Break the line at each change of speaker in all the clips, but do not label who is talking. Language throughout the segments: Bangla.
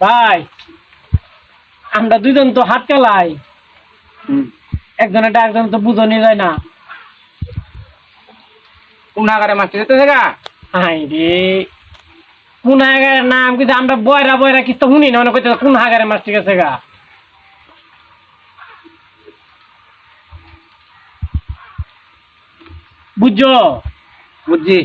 ভাই আমরা দুইজন তো হাত খেলাই একজনের একজন তো বুঝনি যায় না।
কোন আগারে যেতে
হাই রে। কোন হাগারের নাম কিন্তু আমরা বয়রা বয়রা কিছু শুনি না মনে করতে কোন হাগারে মাছ ঠিক আছে গা। বুঝছ?
বুঝছি।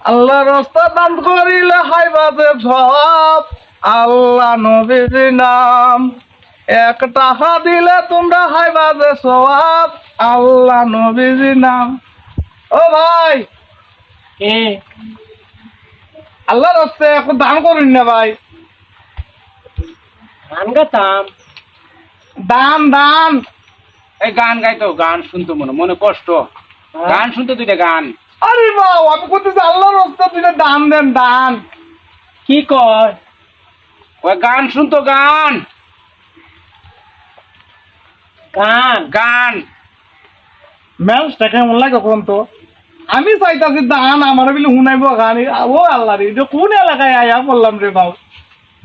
আল্লাহ রাস্তা দান করিলে হাই বাজে সব আল্লাহ নবীর নাম। এক টাকা দিলে তোমরা হাই বাজে সব আল্লাহ নবীর নাম। ও ভাই।
এ
আল্লাহ রাস্তে এখন দান করুন না ভাই।
গান গাতাম
দান দান
এই গান গাইতো গান শুনতো মনে মনে কষ্ট। গান শুনতো দুইটা গান।
আরে বাবা আমি করতেছি আল্লাহ রাস্তা তুই দান দেন দান।
কি কয়?
ওই গান শুনতো গান।
গান?
গান।
ম্যাচটা কেমন লাগে কোন তো? আমি চাইতাছি দান আমার বিলে শুনাইব গান। ও আল্লাহ রে এটা কোন এলাকায় আয়া বললাম রে বাবু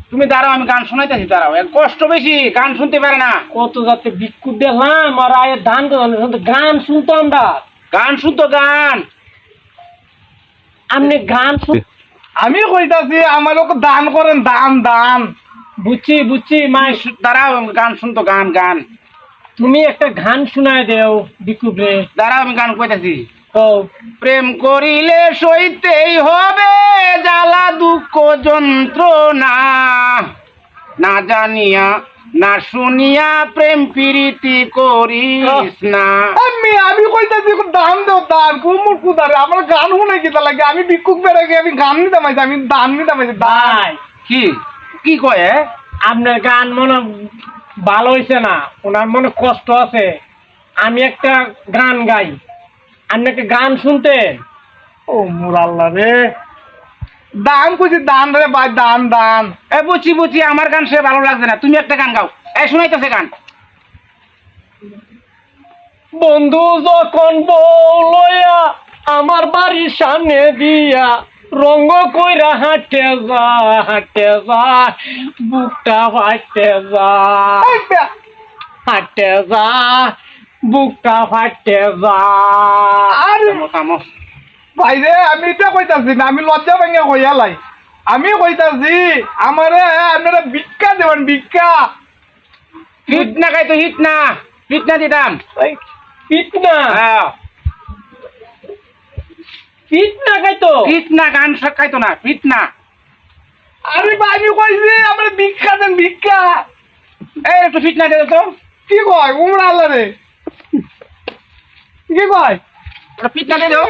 তুমি দাঁড়াও আমি গান শোনাইতেছি দাঁড়াও। কষ্ট বেশি গান শুনতে পারে না।
কত যাতে বিক্ষুট দেখলাম আর আয়ের ধান তো গান শুনতো আমরা
গান শুনতো গান।
আপনি গান শুন
আমি কইতাছি আমার ওকে দান করেন দান দান।
বুঝছি বুঝছি মাই
দাঁড়াও গান শুনতো গান গান।
তুমি একটা গান শোনায় দেও রে।
দাঁড়াও আমি গান কইতাছি।
ও
প্রেম করিলে সইতেই হবে জ্বালা দুঃখ যন্ত্রণা। না জানিয়া না শুনিয়া প্রেম প্রীতি করিস না।
আমি আমি কইতাছি ওকে দান দেও দান কুমুর কুদারে আমার গান শুনে লাগে? আমি ভিক্ষুক আমি গান আমি দান
ভাই
কি? কি কয়?
আপনার গান মনে ভালো হয়েছে না? ওনার মনে কষ্ট আছে। আমি একটা গান গাই। আপনি একটা গান শুনতে
ও মোর আল্লাহ রে। দান কইছি দান রে ভাই দান দান।
এ বুঝি বুঝি আমার গান সে ভালো লাগছে না। তুমি একটা গান গাও। এ শোনাইতেছে গান।
বন্ধু যখন বউ লইয়া আমার বাড়ির সামনে দিয়া রঙ্গ কইরা হাঁটে যা হাঁটে যা বুকটা ফাটে যা। হাঁটে যা বুকটা ফাটে যা।
আরে
থামো, থামো।
ভাই রে আমি এটা কইতাছি না আমি লজ্জা ভেঙে কইয়ালাই আমি কইতাছি আমারে আপনারা ভিক্ষা দেবেন ভিক্ষা।
হিট না গাইতো হিট না। হিট না দিতাম।
পিট না?
হ্যাঁ।
পিট না খাইতো
হিট না গান খাইতো না ফিট না
আরে ভাই আমি আমরা ভিক্ষা দেন ভিক্ষা
এই একটু ফিট না দে তো
কি কয় উমরা আল্লাহ রে কি কয়
ফিট না দে দাও